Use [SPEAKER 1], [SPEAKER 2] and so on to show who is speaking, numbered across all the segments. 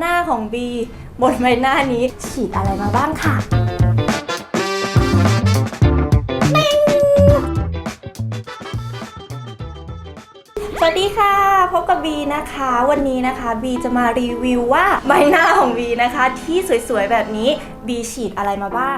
[SPEAKER 1] หน้าของบีบนใบหน้านี้ฉีดอะไรมาบ้างค่ะสวัสดีค่ะพบกับบีนะคะ วันนี้นะคะบีจะมารีวิวว่าใบหน้าของบีนะคะ ที่สวยๆแบบนี้บีฉีดอะไรมาบ้าง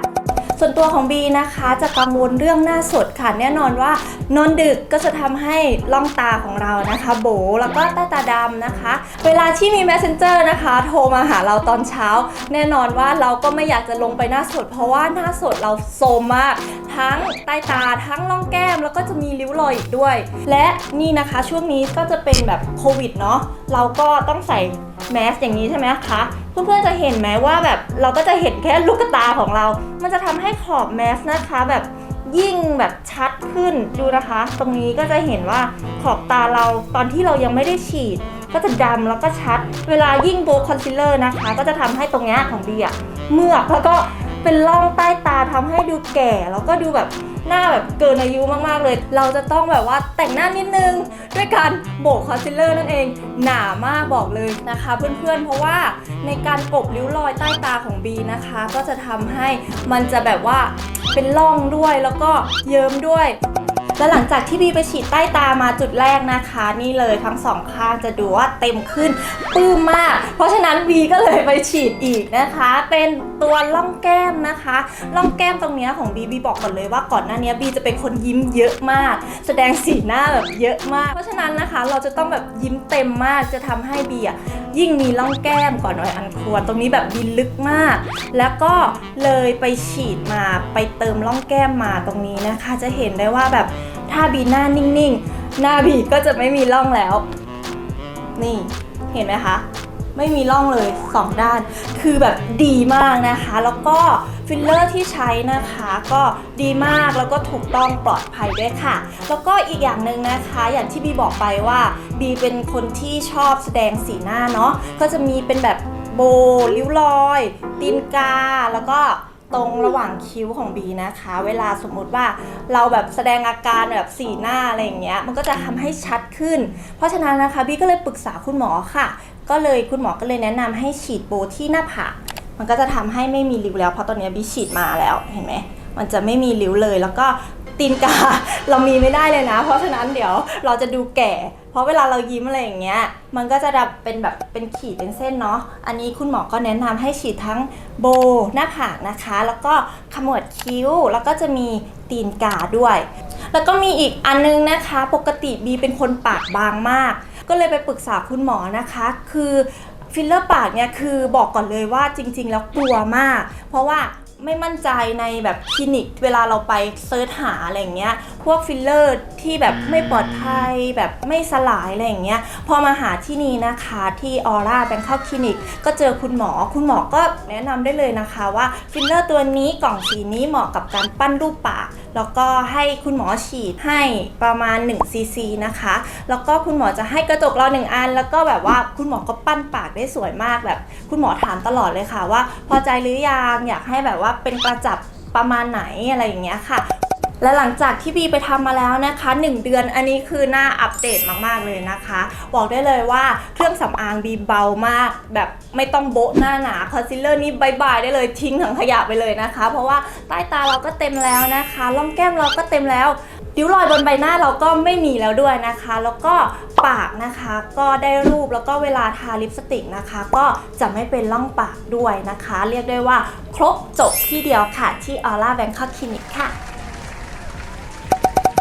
[SPEAKER 1] ส่วนตัวของบีนะคะจะกังวลเรื่องหน้าสดค่ะ แน่นอนว่านอนดึกก็จะทำให้ล่องตาของเรานะคะ โบแล้วก็ต้ตาดำนะคะ เวลาที่มี messenger นะคะ โทรมาหาเราตอนเช้า แน่นอนว่าเราก็ไม่อยากจะลงไปหน้าสด เพราะว่าหน้าสดเราโซมมาก ทั้งใต้ตาทั้งล่องแก้มแล้วก็จะมีริ้วรอยอีกด้วย และนี่นะคะช่วงนี้ก็จะเป็นแบบโควิดเนาะเราก็ต้องใส่แมสอย่างนี้ใช่ไหมคะ เพื่อนๆจะเห็นไหมว่าแบบเราก็จะเห็นแค่ลูกตาของเรา มันจะทำให้ขอบแมสนะคะแบบยิ่งแบบชัดขึ้นดูนะคะ ตรงนี้ก็จะเห็นว่าขอบตาเราตอนที่เรายังไม่ได้ฉีด ก็จะดำแล้วก็ชัด เวลายิ่งโบคอนซีลเลอร์นะคะ ก็จะทำให้ตรงเนี้ยของบีอะเมือกแล้วก็เป็นร่องใต้ตาทำให้ดูแก่แล้วก็ดูแบบ หน้าแบบเกินอายุมากๆเลย เราจะต้องแบบว่าแต่งหน้านิดนึง ด้วยการโบกคอนซีลเลอร์นั่นเอง หนามากบอกเลยนะคะ เพื่อนๆ เพราะว่าในการกบริ้วรอยใต้ตาของบีนะคะ ก็จะทำให้มันจะแบบว่าเป็นร่องด้วยแล้วก็เยิ้มด้วย และหลังจากที่บีไปฉีดใต้ตามาจุดแรกนะคะ นี่เลยทั้งสองข้างจะดูว่าเต็มขึ้นปื้มมาก เพราะฉะนั้นบีก็เลยไปฉีดอีกนะคะ เป็นตัวล่องแก้มนะคะล่องแก้มตรงเนี้ยของบีบีบอกก่อนเลยว่าก่อนหน้านี้บีจะเป็นคนยิ้มเยอะมาก แสดงสีหน้าแบบเยอะมาก เพราะฉะนั้นนะคะ เราจะต้องแบบยิ้มเต็มมากจะทำให้บีอะยิ่งมีล่องแก้มก่อนหน่อยอันควร ตรงนี้แบบบีลึกมาก แล้วก็เลยไปฉีดมาไปเติมล่องแก้มมาตรงนี้นะคะ จะเห็นได้ว่าแบบ ถ้าบีหน้านิ่งๆ หน้าบีก็จะไม่มีร่องแล้ว นี่เห็นไหมคะ ไม่มีร่องเลย 2 ด้าน คือแบบดีมากนะคะ แล้วก็ฟิลเลอร์ที่ใช้นะคะก็ดีมากแล้วก็ถูกต้องปลอดภัยด้วยค่ะ แล้วก็อีกอย่างหนึ่งนะคะ อย่างที่บีบอกไปว่าบีเป็นคนที่ชอบแสดงสีหน้าเนาะก็จะมีเป็นแบบโบริ้วรอย ตีนกาแล้วก็ ตรงระหว่างคิ้วของบีนะคะ เวลาสมมุติว่าเราแบบแสดงอาการแบบสีหน้าอะไรอย่างเงี้ยมันก็จะทำให้ชัดขึ้น เพราะฉะนั้นนะคะบีก็เลยปรึกษาคุณหมอค่ะ ก็เลยคุณหมอก็เลยแนะนำให้ฉีดโบที่หน้าผากมันก็จะทำให้ไม่มีริ้วแล้วเพราะตอนเนี้ยบีฉีดมาแล้วเห็นไหมมันจะไม่มีริ้วเลยแล้วก็ ตีนกา เรามีไม่ได้เลยนะ เพราะฉะนั้นเดี๋ยวเราจะดูแก่ เพราะเวลาเรายิ้มอะไรอย่างเงี้ย มันก็จะแบบเป็นแบบเป็นขีดเป็นเส้นเนาะ อันนี้คุณหมอก็แนะนำให้ฉีดทั้งโบหน้าผากนะคะ แล้วก็ขมวดคิ้ว แล้วก็จะมีตีนกาด้วย แล้วก็มีอีกอันนึงนะคะ ปกติบีเป็นคนปากบางมาก ก็เลยไปปรึกษาคุณหมอนะคะ คือฟิลเลอร์ปากเนี่ยคือบอกก่อนเลยว่าจริง ๆ แล้วกลัวมาก เพราะว่า ไม่มั่นใจในแบบคลินิก เวลาเราไปเซิร์ชหาอะไรอย่างเงี้ย พวกฟิลเลอร์ที่แบบไม่ปลอดภัยแบบไม่สลายอะไรอย่างเงี้ย พอมาหาที่นี่นะคะที่ออร่าแบงคอกคลินิกก็เจอคุณหมอ คุณหมอก็แนะนำได้เลยนะคะว่าฟิลเลอร์ตัวนี้กล่องสีนี้เหมาะกับการปั้นรูปปาก แล้วก็ให้คุณหมอฉีดให้ประมาณ1ซีซีนะคะ แล้วก็คุณหมอจะให้กระจกเราหนึ่งอัน แล้วก็แบบว่าคุณหมอก็ปั้นปากได้สวยมากแบบ คุณหมอถามตลอดเลยค่ะว่า พอใจหรือยังอยากให้แบบว่าเป็นกระจับประมาณไหนอะไรอย่างเงี้ยค่ะ และหลังจากที่บีไปทำมาแล้วนะคะ 1 เดือนอันนี้คือหน้าอัปเดตมากๆเลยนะคะ บอกได้เลยว่าเครื่องสำอางบีเบามาก แบบไม่ต้องโบ๊ะหน้าหนาคอนซีลเลอร์นี่บายบายได้เลยทิ้งถังขยะไปเลยนะคะ เพราะว่าใต้ตาเราก็เต็มแล้วนะคะล่องแก้มเราก็เต็มแล้วริ้วรอยบนใบหน้าเราก็ไม่มีแล้วด้วยนะคะ แล้วก็ปากนะคะก็ได้รูปแล้วก็เวลาทาลิปสติกนะคะ ก็จะไม่เป็นร่องปากด้วยนะคะ เรียกได้ว่าครบจบที่เดียวค่ะที่ Aura Bangkok Clinic ค่ะ